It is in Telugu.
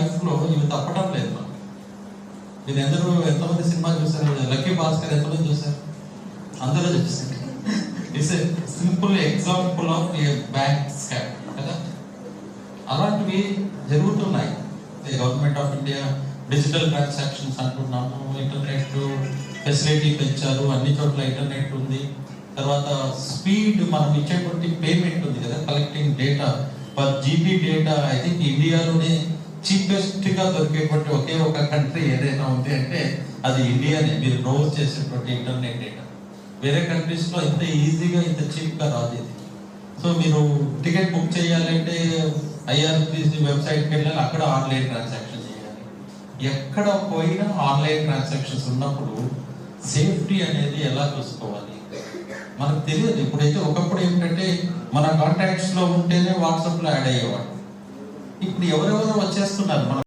లైఫ్లో ఇవి తప్పడం లేదు మనకు మీరు ఎందరూ ఎంతమంది సినిమా చూసారు లక్కీ భాస్కర్ ఎంతమంది చూసారు అందరూ చూసారు it's simple example of bank scam కదా? అలాంటివి జరుగుతున్నాయి. Government of India digital transactions అంటున్నాము ఇంటర్నెట్ ఫెసిలిటీ పెంచారు అన్ని చోట్ల ఇంటర్నెట్ ఉంది. తర్వాత స్పీడ్ మనం ఇచ్చేటువంటి పేమెంట్ ఉంది కదా? Collecting data per GB data I think ఇండియాలోనే చీపెస్ట్గా దొరికేటువంటి ఒకే ఒక కంట్రీ ఏదైనా ఉంది అంటే అది ఇండియానే. మీరు రోజు చేసేటువంటి ఇంటర్నెట్ డేటా. వేరే కంట్రీస్లో ఇంత ఈజీగా ఇంత చీప్గా రాదు ఇది. సో మీరు టికెట్ బుక్ చేయాలంటే ఐఆర్పిసి వెబ్సైట్కి వెళ్ళాలి అక్కడ ఆన్లైన్ ట్రాన్సాక్షన్ చేయాలి. ఎక్కడ పోయినా ఆన్లైన్ ట్రాన్సాక్షన్స్ ఉన్నప్పుడు సేఫ్టీ అనేది ఎలా చూసుకోవాలి? మనకు తెలియదు. ఇప్పుడైతే ఒకప్పుడు ఏంటంటే మన కాంటాక్ట్స్లో ఉంటేనే వాట్సాప్లో యాడ్ అయ్యేవాడు ఇప్పుడు ఎవరెవరో వచ్చేస్తున్నారు మన